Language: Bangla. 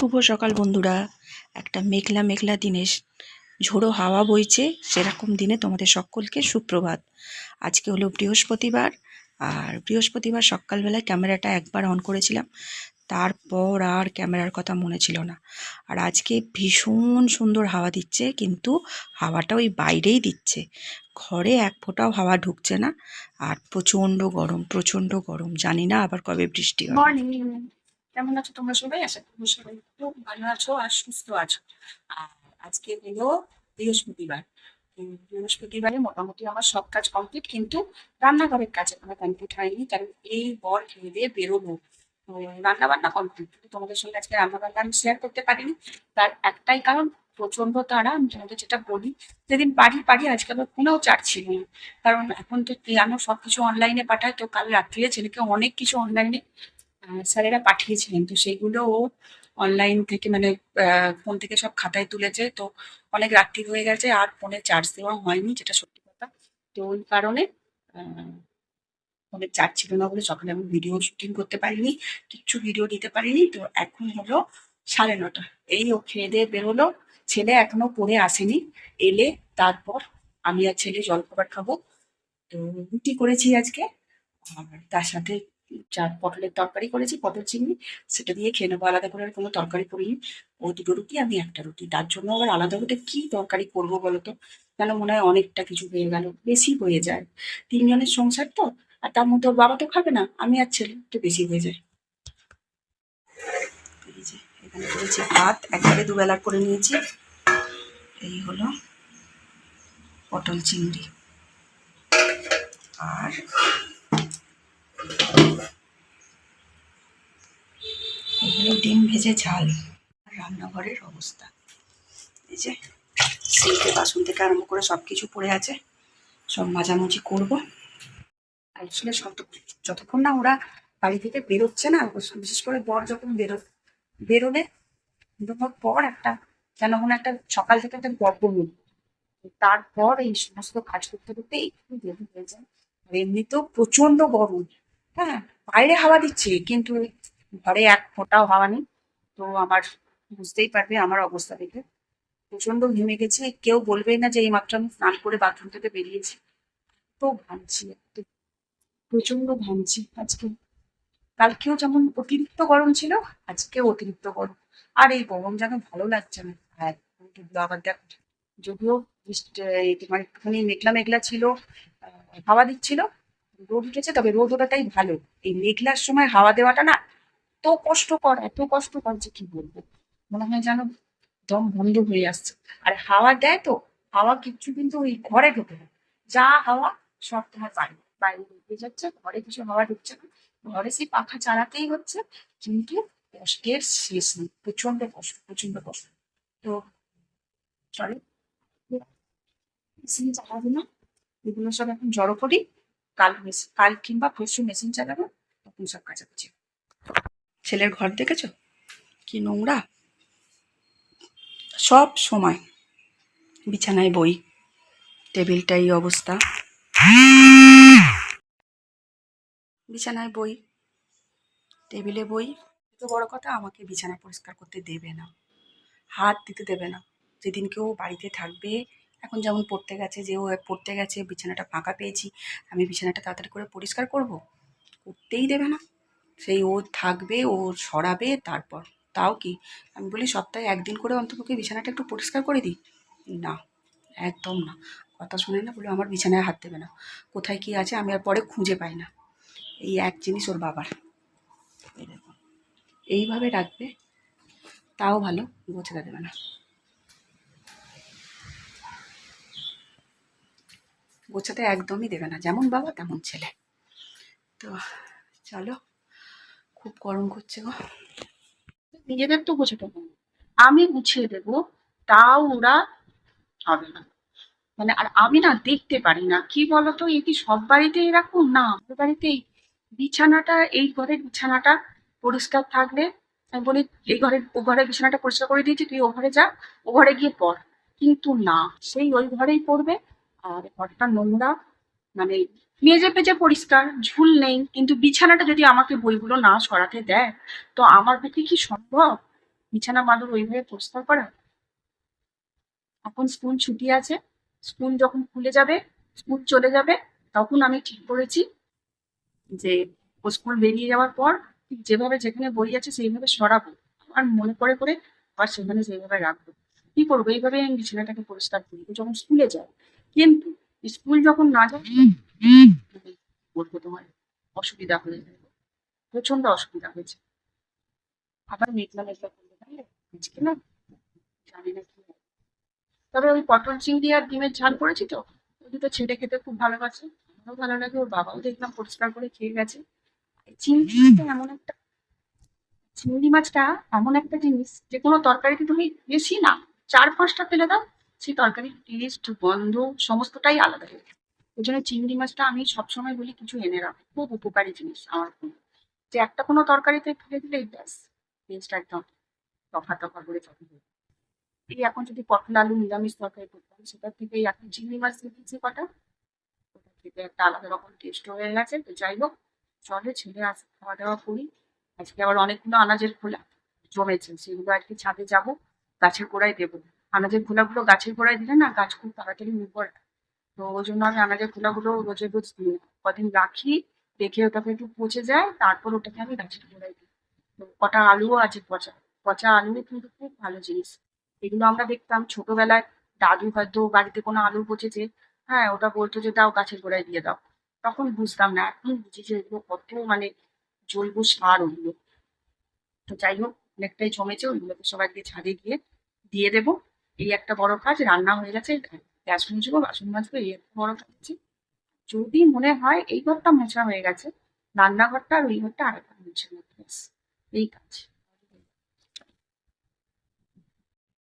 শুভ সকাল বন্ধুরা। একটা মেঘলা মেঘলা দিনে ঝোড়ো হাওয়া বইছে, সেরকম দিনে তোমাদের সকলকে সুপ্রভাত। আজকে হলো বৃহস্পতিবার, আর বৃহস্পতিবার সকালবেলায় ক্যামেরাটা একবার অন করেছিলাম, তারপর আর ক্যামেরার কথা মনে ছিল না। আর আজকে ভীষণ সুন্দর হাওয়া দিচ্ছে, কিন্তু হাওয়াটা ওই বাইরেই দিচ্ছে। ঘরে এক ফোঁটাও হাওয়া ঢুকছে না, আর প্রচণ্ড গরম প্রচণ্ড গরম। জানি না আবার কবে বৃষ্টি মর্নিং কেমন আছো তোমরা সবাই? আশা করি সবাই খুব ভালো আছো আর সুস্থ আছো। আর আজকে হলো বৃহস্পতিবার। বৃহস্পতিবারে মোটামুটি আমার সব কাজ কমপ্লিট কিন্তু রান্নাঘরের কাজ এখনও কমপ্লিট হয়নি, কারণ এই বর খেয়ে দিয়ে বেরোবো রান্না বান্না কমপ্লিট তোমাদের সঙ্গে আজকে রান্না বান্না আমি শেয়ার করতে পারিনি। তার একটাই কারণ প্রচণ্ড তারা আমি তোমাদের যেটা বলি যেদিন বাড়ি পারি আজকে আমার ফোনেও চার্জ ছিল না। কারণ এখন তো পিয়ানো সবকিছু অনলাইনে পাঠায়, তো কাল রাত্রিরে ছেলেকে অনেক কিছু অনলাইনে স্যারেরা পাঠিয়েছিলেন। তো সেগুলো ও অনলাইন থেকে মানে ফোন থেকে সব খাতায় তুলেছে। তো অনেক রাত্রি হয়ে গেছে, আর ফোনে চার্জ দেওয়া হয়নি, যেটা সত্যি কথা। তো ওই কারণে ফোনে চার্জ ছিল না বলে সকালে আমি ভিডিও শুটিং করতে পারিনি, কিচ্ছু ভিডিও দিতে পারিনি। তো এখন হলো সাড়ে নটা। এই ও খেয়ে দিয়ে বেরোলো। ছেলে এখনও পড়ে আসেনি। এলে তারপর আমি আর ছেলে জলখাবার খাব। তো রুটি করেছি আজকে। আর তার সাথে পটলের তরকারি করেছি, পটল চিংড়ি, সেটা দিয়ে খেয়ে নেব, আলাদা করে আর কোনো তরকারি করিনি। ও দুটো রুটি, আমি একটা রুটি। তার জন্য আবার আলাদা করে কি তরকারি করব বলতো? কেন মনে হয় অনেকটা কিছু হয়ে গেল, বেশি হয়ে যায়। তিনজনের সংসার তো, আর তার মধ্যে বাবা তো খাবে না, আমি আর ছেলে একটু বেশি হয়ে যায় এখানে করেছি ভাত, একবারে দুবেলার করে নিয়েছি। এই হলো পটল চিংড়ি। আর এগুলো ডিম ভেজে ঝাল রান্নাঘরের অবস্থা। এই যে সিল্কের বাসন থেকে আরম্ভ করে সব কিছু পড়ে আছে, সব মাঝামাঝি করব। আসলে যতক্ষণ না ওরা বাড়ি থেকে বেরোচ্ছে না, বিশেষ করে বর যখন বেরো, বেরোবে বেরোনোর পর একটা, যেন মনে একটা সকাল থেকে একটা গর্ব তারপর এই সমস্ত কাজ করতে করতে একটু দেরি হয়ে যায়, আর এমনিতেও প্রচণ্ড গরম। হ্যাঁ বাইরে হাওয়া দিচ্ছে, কিন্তু ঘরে এক ফোঁটাও হাওয়া নেই। তো আমার বুঝতেই পারবে আমার অবস্থা দেখে। প্রচণ্ড ঘেমে গেছে, কেউ বলবেই না যে এই মাত্র আমি স্নান করে বাথরুম থেকে বেরিয়েছি। তো ঘামছি প্রচণ্ড ঘামছি আজকে। কালকেও যেমন অতিরিক্ত গরম ছিল, আজকেও অতিরিক্ত গরম। আর এই গরম যেন ভালো লাগছে না। হ্যাঁ আবার দেখো যদিও তোমার একটুখানি মেঘলা মেঘলা ছিল হাওয়া দিচ্ছিল রোদ উঠেছে, তবে রোদ ওঠাটাই ভালো। এই মেঘলার সময় হাওয়া দেওয়াটা না এত কষ্টকর এত কষ্টকর যে কি বলব? মনে হয় যেন দম বন্ধ হয়ে আসছে। আর হাওয়া দেয় তো, হাওয়া কিচ্ছু কিন্তু ওই ঘরে ঢোকে না। যা হাওয়া, সব তোমার বাইরে বাইরে ঢুকে যাচ্ছে, ঘরে কিছু হাওয়া ঢুকছে না। ঘরে সেই পাখা চালাতেই হচ্ছে, কিন্তু কষ্টের শেষ নেই প্রচণ্ড কষ্ট প্রচণ্ড কষ্ট। তো মেশিন চালাবো না এগুলো সব এখন জড়ো করি। কাল কাল কিংবা পরশু মেশিন চালাবো তখন সব কাছাকাছি ছেলের ঘর দেখেছ? কি নোংরা। সব সময়। বিছানায় বই, টেবিলটাই অবস্থা। বিছানায় বই, টেবিলে বই। তো বড় কথা আমাকে বিছানা পরিষ্কার করতে দেবে না। হাত দিতে দেবে না। যেদিন কেউ বাড়িতে থাকবে এখন যেমন পড়তে গেছে যে ও পড়তে গেছে, বিছানাটা ফাঁকা পেয়েছি, আমি বিছানাটা তাড়াতাড়ি করে পরিষ্কার করব? করতেই দেবে না। সেই ও থাকবে, ও সরাবে, তারপর। তাও কি? আমি বলি, সপ্তাহে একদিন করে অন্তপক্ষে বিছানাটা একটু পরিষ্কার করে দিই। না, একদম না। কথা শুনে না বলে আমার বিছানায় হাত দেবে না। কোথায় কি আছে আমি আর পরে খুঁজে পাই না। এই এক জিনিস ওর বাবার। এইভাবে রাখবে, তাও ভালো, গোছাতে দেবে না। গোছাতে একদমই দেবে না। যেমন বাবা, তেমন ছেলে। তো চলো, খুব গরম করছে গো। নিজেদের তো গোছাতে আমি গুছিয়ে দেব, তাও ওরা হবে না। মানে আর আমি না দেখতে পারি না। কি বলতো এই কি সব বাড়িতে এরকম? না, আমাদের বাড়িতে বিছানাটা, এই ঘরের বিছানাটা পরিষ্কার থাকলে আমি বলি, এই ঘরের, ও ঘরের বিছানাটা পরিষ্কার করে দিয়েছি, তুই ও ঘরে যা, ও ঘরে গিয়ে পড়। কিন্তু না, সেই ওই ঘরেই পড়বে। আর ঘরটা নোংরা মানে মেজে পেজে পরিষ্কার, ঝুল নেই, কিন্তু বিছানাটা যদি আমাকে বইগুলো না সরাতে দেয়, তো আমার পক্ষে কি সম্ভব? বিছানা মাদুর ওইভাবে পরিষ্কার করা? এখন স্কুল ছুটি আছে, স্কুল যখন খুলে যাবে, স্কুল চলে যাবে, তখন আমি ঠিক করেছি যে ও স্কুল বেরিয়ে যাওয়ার পর ঠিক যেভাবে যেখানে বই আছে সেইভাবে সরাবো। আর মনে করে করে আবার সেখানে সেইভাবে রাখব। কি করব? এইভাবে আমি বিছানাটাকে পরিষ্কার করি। যখন স্কুলে যায় কিন্তু স্কুল যখন না যায় বলব তোমার অসুবিধা হয়ে যাবে প্রচণ্ড অসুবিধা হয়েছে। আবার মেঘলা মেঘলা করলে তাহলে আজকে না জানি না কি তবে ওই পটল চিংড়ি আর ডিমের ঝাল করেছি তো ওই দুটো ছেড়ে খেতে খুব ভালোবাসে। আমারও ভালো লাগে ওর বাবাও দেখলাম পরিষ্কার করে খেয়ে গেছে। এই চিংড়ি এমন একটা চিংড়ি মাছটা এমন একটা জিনিস যে কোনো তরকারিতে তুমি বেশি না চার পাঁচটা ফেলে দাও সেই তরকারির টেস্ট গন্ধ, সমস্তটাই আলাদা হয়ে যায়। ওই জন্য চিংড়ি মাছটা আমি সবসময় বলি কিছু এনে রাখো, খুব উপকারী জিনিস আমার জন্য। যে একটা কোনো তরকারিতে ফেলে দিলেই ব্যাস টেস্ট একদম তফা তফা করে চলে যাবে। এই এখন যদি পটল আলু নিরামিষ তরকারি করতাম সেটার থেকে এই এখন চিংড়ি মাছ দিয়ে দিচ্ছি কটা। ওটা খেতে একটা আলাদা রকম টেস্ট হয়ে গেছে। তো যাই হোক, চলে ছেলে আজ খাওয়া দাওয়া করি। আজকে আবার অনেকগুলো আনাজের খোলা জমেছে, সেগুলো আজকে ছাদে যাব, গাছের গোড়ায় দেবো। আনাজের খোলাগুলো গাছের গোড়ায় দিলে না গাছ খুব তাড়াতাড়ি হয়। তো ওই জন্য আমি আনাজের খোলাগুলো রোজে রোজ দিই কদিন রাখি রেখে ওটাকে একটু পচে যায়, তারপর ওটাকে আমি গাছের গোড়ায় দিই। তো কটা আলুও আছে পচা। পচা আলু কিন্তু খুব ভালো জিনিস। এগুলো আমরা দেখতাম ছোটবেলায় দাদু হয়তো বাড়িতে কোনো আলু পচেছে হ্যাঁ ওটা বলতো যে দাও গাছের গোড়ায় দিয়ে দাও। তখন বুঝতাম না, এখন বুঝি যে এগুলো কত মানে জৈব সার ওগুলো। তো যাই হোক, অনেকটাই জমেছে ওইগুলোকে সবাই দিয়ে গিয়ে দিয়ে দেবো। এই একটা বড় কাজ, রান্না হয়ে গেছে গ্যাস মুছবো বাসন মাজবো, এই একটা বড় কাজ আছে যদি মনে হয় এই ঘরটা মোছা হয়ে গেছে, রান্নাঘরটা আর ওই ঘরটা আরেকবার মুছে এই কাজ।